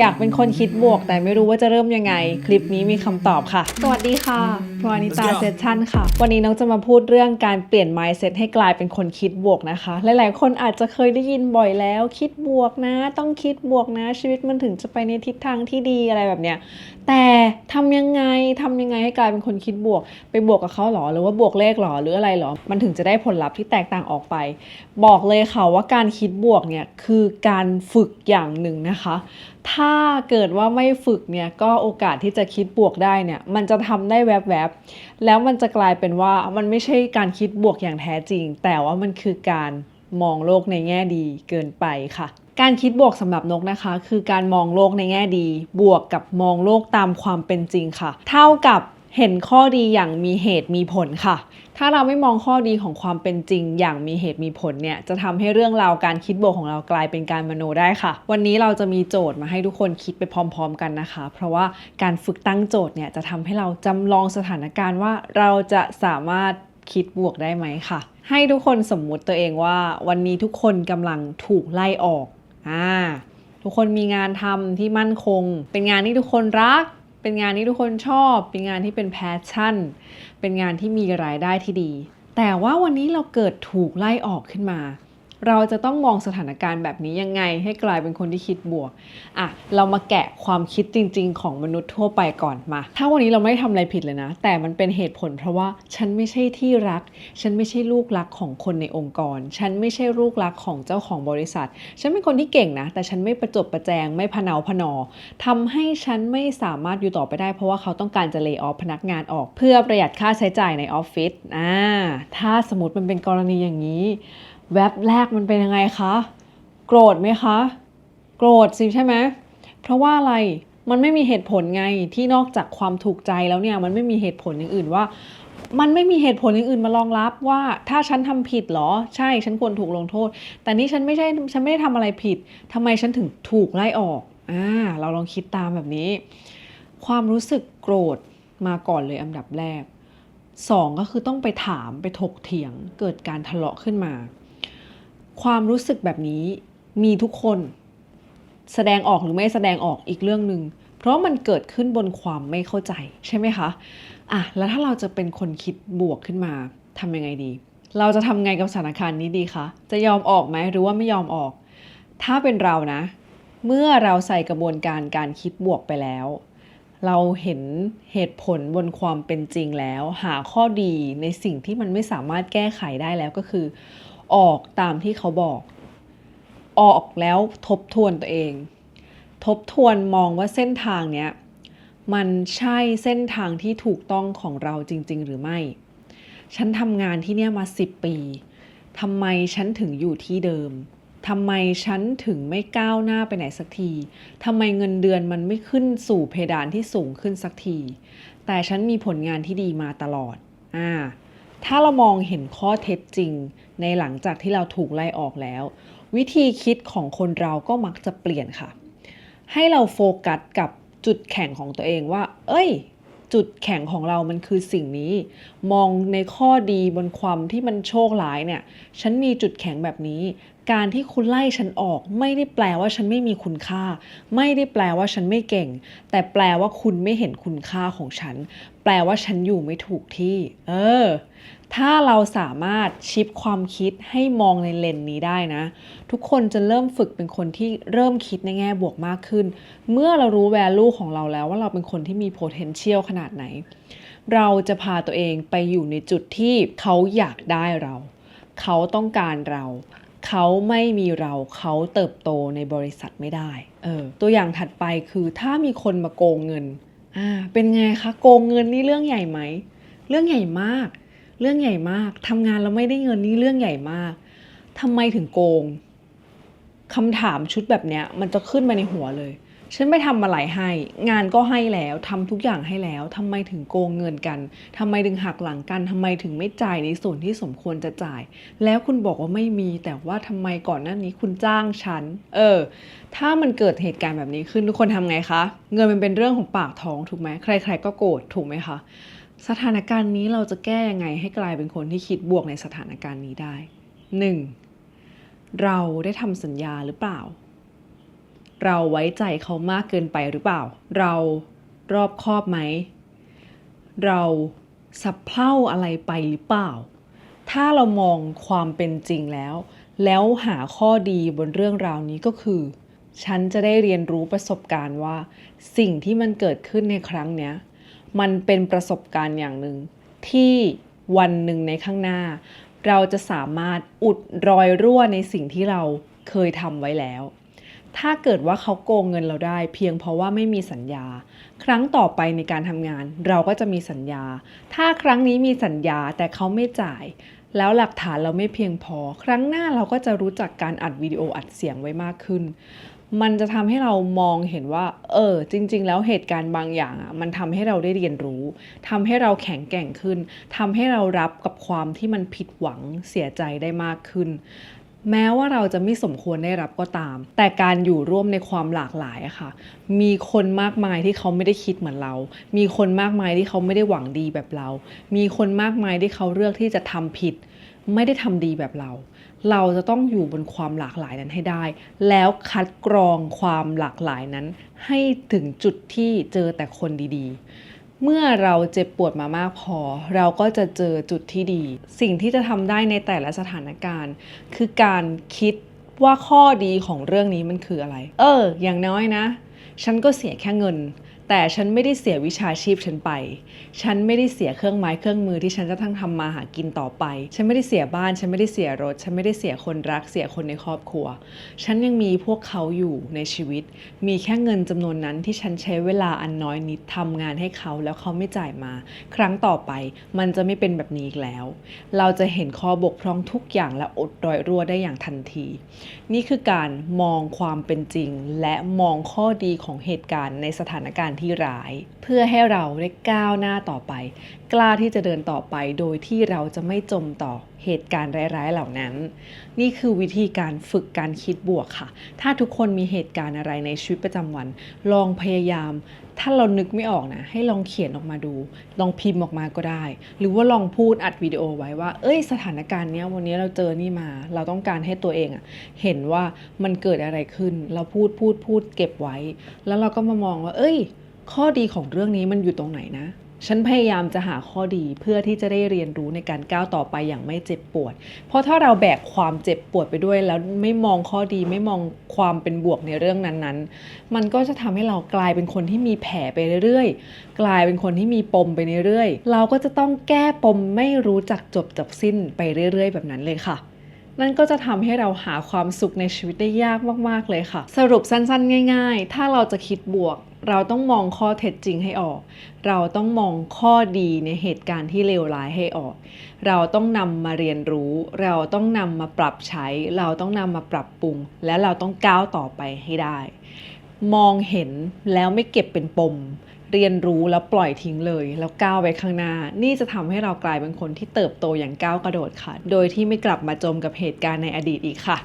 อยากเป็นคนคิดบวกแต่ไม่รู้ว่าจะเริ่มยังไง คลิปนี้มีคำตอบค่ะ สวัสดีค่ะพรนิตา Let's go เซสชั่นค่ะ วันนี้น้องจะมาพูดเรื่องการเปลี่ยน mindset ให้กลายเป็นคนคิดบวกนะคะ หลายๆ คนอาจจะเคยได้ยินบ่อยแล้ว คิดบวกนะ ต้องคิดบวกนะ ชีวิตมันถึงจะไปในทิศทางที่ดีอะไรแบบเนี้ย แต่ทำยังไงทำยังไงให้กลายเป็นคนคิดบวก ไปบวกกับเขาหรอ หรือว่าบวกเลขหรอ หรืออะไรหรอ มันถึงจะได้ผลลัพธ์ที่แตกต่างออกไป บอกเลยค่ะว่าการคิดบวกเนี่ยคือการฝึกอย่างหนึ่งนะคะ ถ้าเกิดว่าไม่ฝึกเนี่ยก็โอกาสที่จะคิดบวกได้เนี่ยมันจะทำได้แวบๆ แล้วมันจะกลายเป็นว่ามันไม่ใช่การคิดบวกอย่างแท้จริง แต่ว่ามันคือการมองโลกในแง่ดีเกินไปค่ะ การคิดบวกสำหรับนกนะคะ คือการมองโลกในแง่ดี บวกกับมองโลกตามความเป็นจริงค่ะ เท่ากับ เห็นข้อดีอย่างมีเหตุมีผลค่ะ ถ้าเราไม่มองข้อดีของความเป็นจริง อย่างมีเหตุมีผลเนี่ย จะทำให้เรื่องราวการคิดบวกของเรากลายเป็นการมโนได้ค่ะ วันนี้เราจะมีโจทย์มาให้ทุกคนคิดไปพร้อม ๆ กันนะคะ เพราะว่าการฝึกตั้งโจทย์เนี่ยจะทำให้เราจำลองสถานการณ์ว่าเราจะสามารถคิดบวกได้ไหมค่ะ ให้ทุกคนสมมุติตัวเองว่า วันนี้ทุกคนกำลังถูกไล่ออกอ่าทุกคนมีงานทำที่มั่นคง เป็นงานที่ทุกคนรัก เป็นงานที่ทุกคนชอบ เป็นงานที่เป็นแพชชั่น เป็นงานที่มีรายได้ที่ดี แต่ว่าวันนี้เราเกิดถูกไล่ออกขึ้นมา เราจะต้องมองสถานการณ์แบบนี้ยังไง ให้กลายเป็นคนที่คิดบวกอะเรามาแกะความคิดจริง ๆ ของมนุษย์ทั่วไปก่อนมา ถ้าวันนี้เราไม่ได้ทำอะไรผิดเลยนะ แต่มันเป็นเหตุผลเพราะว่าฉันไม่ใช่ที่รัก ฉันไม่ใช่ลูกรักของคนในองค์กร ฉันไม่ใช่ลูกรักของเจ้าของบริษัท ฉันเป็นคนที่เก่งนะ แต่ฉันไม่ประจบประแจงไม่พเนาพนอทำให้ฉันไม่สามารถอยู่ต่อไปได้ เพราะว่าเขาต้องการจะเล y o อ f พนักงานออก เพื่อประหยัดค่าใช้จ่ายในออฟฟิศอ่าถ้าสมมติมันเป็นกรณีอย่างนี้ แว็บแรกมันเป็นยังไงคะ โกรธไหมคะ โกรธสิใช่ไหมเพราะว่าอะไรมันไม่มีเหตุผลไงที่นอกจากความถูกใจแล้วเนี่ยมันไม่มีเหตุผลอย่างอื่นว่า มันไม่มีเหตุผลอย่างอื่นมารองรับว่าถ้าฉันทำผิดเหรอ ใช่ฉันควรถูกลงโทษ แต่นี่ฉันไม่ใช่ฉันไม่ได้ทำอะไรผิดทำไมฉันถึงถูกไล่ออกอ่าเราลองคิดตามแบบนี้ ความรู้สึกโกรธมาก่อนเลยอันดับแรกสองก็คือต้องไปถามไปถกเถียงเกิดการทะเลาะขึ้นมา ความรู้สึกแบบนี้มีทุกคน แสดงออกหรือไม่แสดงออกอีกเรื่องหนึ่งเพราะมันเกิดขึ้นบนความไม่เข้าใจใช่ไหมคะอะแล้วถ้าเราจะเป็นคนคิดบวกขึ้นมาทำยังไงดี เราจะทำไงกับสถานการณ์นี้ดีคะจะยอมออกไหมหรือว่าไม่ยอมออก ถ้าเป็นเรานะ เมื่อเราใส่กระบวนการการคิดบวกไปแล้ว เราเห็นเหตุผลบนความเป็นจริงแล้ว หาข้อดีในสิ่งที่มันไม่สามารถแก้ไขได้แล้วก็คือ ออกตามที่เขาบอก ออกแล้วทบทวนตัวเอง ทบทวนมองว่าเส้นทางเนี้ยมันใช่เส้นทางที่ถูกต้องของเราจริง ๆ หรือไม่ ฉันทำงานที่เนี่ยมา10ปีทำไมฉันถึงอยู่ที่เดิมทำไมฉันถึงไม่ก้าวหน้าไปไหนสักที ทำไมเงินเดือนมันไม่ขึ้นสู่เพดานที่สูงขึ้นสักที แต่ฉันมีผลงานที่ดีมาตลอด อ่า ถ้าเรามองเห็นข้อเท็จจริง ในหลังจากที่เราถูกไล่ออกแล้ว วิธีคิดของคนเราก็มักจะเปลี่ยนค่ะ ให้เราโฟกัสกับจุดแข็งของตัวเองว่า เอ้ย จุดแข็งของเรามันคือสิ่งนี้ มองในข้อดีบนความที่มันโชคร้ายเนี่ย ฉันมีจุดแข็งแบบนี้ การที่คุณไล่ฉันออก ไม่ได้แปลว่าฉันไม่มีคุณค่า ไม่ได้แปลว่าฉันไม่เก่ง แต่แปลว่าคุณไม่เห็นคุณค่าของฉัน แปลว่าฉันอยู่ไม่ถูกที่ เออ ถ้าเราสามารถชิปความคิดให้มองในเลนนี้ได้นะ ทุกคนจะเริ่มฝึกเป็นคนที่เริ่มคิดในแง่บวกมากขึ้น เมื่อเรารู้ value ของเราแล้วว่าเราเป็นคนที่มี potential ขนาดไหน เราจะพาตัวเองไปอยู่ในจุดที่เขาอยากได้เรา เขาต้องการเรา เขาไม่มีเราเขาเติบโตในบริษัทไม่ได้เออตัวอย่างถัดไปคือถ้ามีคนมาโกงเงินอ่าเป็นไงคะโกงเงินนี่เรื่องใหญ่ไหมเรื่องใหญ่มาก เรื่องใหญ่มากทำงานแล้วไม่ได้เงินนี่เรื่องใหญ่มากทำไมถึงโกงคำถามชุดแบบเนี้ยมันจะขึ้นมาในหัวเลย ฉันไม่ทำอะไรให้ งานก็ให้แล้วทำทุกอย่างให้แล้วทำไมถึงโกงเงินกันทำไมถึงหักหลังกันทำไมถึงไม่จ่ายในส่วนที่สมควรจะจ่าย แล้วคุณบอกว่าไม่มีแต่ว่าทำไมก่อนหน้านี้คุณจ้างฉัน เออ ถ้ามันเกิดเหตุการณ์แบบนี้ขึ้นทุกคนทำไงคะ เงินมันเป็นเรื่องของปากท้องถูกไหมใคร ๆ ก็โกรธถูกไหมคะสถานการณ์นี้เราจะแก้ยังไงให้กลายเป็นคนที่คิดบวกในสถานการณ์นี้ได้ 1. เราได้ทำสัญญาหรือเปล่า เราไว้ใจเขามากเกินไปหรือเปล่า เรารอบคอบไหม เราสับเพร่าอะไรไปหรือเปล่า ถ้าเรามองความเป็นจริงแล้ว แล้วหาข้อดีบนเรื่องราวนี้ก็คือ ฉันจะได้เรียนรู้ประสบการณ์ว่า สิ่งที่มันเกิดขึ้นในครั้งเนี้ย มันเป็นประสบการณ์อย่างหนึ่ง ที่วันหนึ่งในข้างหน้า เราจะสามารถอุดรอยรั่วในสิ่งที่เราเคยทำไว้แล้ว ถ้าเกิดว่าเขาโกงเงินเราได้ เพียงเพราะว่าไม่มีสัญญา ครั้งต่อไปในการทำงาน เราก็จะมีสัญญา ถ้าครั้งนี้มีสัญญาแต่เขาไม่จ่าย แล้วหลักฐานเราไม่เพียงพอ ครั้งหน้าเราก็จะรู้จักการอัดวิดีโออัดเสียงไว้มากขึ้น มันจะทำให้เรามองเห็นว่า เออ จริง ๆ แล้วเหตุการณ์บางอย่างอะมันทำให้เราได้เรียนรู้ทำให้เราแข็งแกร่งขึ้นทำให้เรารับกับความที่มันผิดหวังเสียใจได้มากขึ้น แม้ว่าเราจะไม่สมควรได้รับก็ตาม แต่การอยู่ร่วมในความหลากหลายอะค่ะ มีคนมากมายที่เขาไม่ได้คิดเหมือนเรา มีคนมากมายที่เขาไม่ได้หวังดีแบบเรา มีคนมากมายที่เขาเลือกที่จะทำผิด ไม่ได้ทำดีแบบเรา เราจะต้องอยู่บนความหลากหลายนั้นให้ได้ แล้วคัดกรองความหลากหลายนั้น ให้ถึงจุดที่เจอแต่คนดีๆ เมื่อเราเจ็บปวดมามากพอ เราก็จะเจอจุดที่ดี สิ่งที่จะทำได้ในแต่ละสถานการณ์ คือการคิดว่าข้อดีของเรื่องนี้มันคืออะไร เออ อย่างน้อยนะ ฉันก็เสียแค่เงิน แต่ฉันไม่ได้เสียวิชาชีพฉันไป ฉันไม่ได้เสียเครื่องไม้เครื่องมือที่ฉันจะทั้งทำมาหากินต่อไป ฉันไม่ได้เสียบ้าน ฉันไม่ได้เสียรถ ฉันไม่ได้เสียคนรัก เสียคนในครอบครัว ฉันยังมีพวกเขาอยู่ในชีวิต มีแค่เงินจำนวนนั้นที่ฉันใช้เวลาอันน้อยนิดทำงานให้เขาแล้วเขาไม่จ่ายมา ครั้งต่อไปมันจะไม่เป็นแบบนี้อีกแล้ว เราจะเห็นข้อบกพร่องทุกอย่างและอดรอยรั่วได้อย่างทันที นี่คือการมองความเป็นจริง และมองข้อดีของเหตุการณ์ในสถานการณ์ที่ร้าย เพื่อให้เราได้ก้าวหน้าต่อไป กล้าที่จะเดินต่อไปโดยที่เราจะไม่จมต่อเหตุการณ์ร้ายๆเหล่านั้น นี่คือวิธีการฝึกการคิดบวกค่ะ ถ้าทุกคนมีเหตุการณ์อะไรในชีวิตประจำวัน ลองพยายาม ถ้าเรานึกไม่ออกนะ ให้ลองเขียนออกมาดู ลองพิมพ์ออกมาก็ได้ หรือว่าลองพูดอัดวิดีโอไว้ว่า เอ้ย สถานการณ์เนี้ยวันนี้เราเจอนี่มา เราต้องการให้ตัวเองอะเห็นว่ามันเกิดอะไรขึ้น เราพูดพูดพูดเก็บไว้ แล้วเราก็มามองว่า เอ้ย ข้อดีของเรื่องนี้มันอยู่ตรงไหนนะ ฉันพยายามจะหาข้อดีเพื่อที่จะได้เรียนรู้ในการก้าวต่อไปอย่างไม่เจ็บปวด เพราะถ้าเราแบกความเจ็บปวดไปด้วย แล้วไม่มองข้อดีไม่มองความเป็นบวกในเรื่องนั้นๆ มันก็จะทำให้เรากลายเป็นคนที่มีแผลไปเรื่อยๆ กลายเป็นคนที่มีปมไปเรื่อยๆ เราก็จะต้องแก้ปมไม่รู้จักจบจับสิ้นไปเรื่อย ๆ แบบนั้นเลยค่ะนั่นก็จะทำให้เราหาความสุขในชีวิตได้ยากมาก ๆ เลยค่ะ สรุปสั้น ๆ ง่าย ๆ ถ้าเราจะคิดบวก เราต้องมองข้อเท็จจริงให้ออก เราต้องมองข้อดีในเหตุการณ์ที่เลวร้ายให้ออก เราต้องนำมาเรียนรู้ เราต้องนำมาปรับใช้ เราต้องนำมาปรับปรุง และเราต้องก้าวต่อไปให้ได้ มองเห็นแล้วไม่เก็บเป็นปม เรียนรู้แล้วปล่อยทิ้งเลย แล้วก้าวไปข้างหน้า นี่จะทำให้เรากลายเป็นคนที่เติบโตอย่างก้าวกระโดดค่ะ โดยที่ไม่กลับมาจมกับเหตุการณ์ในอดีตอีกค่ะ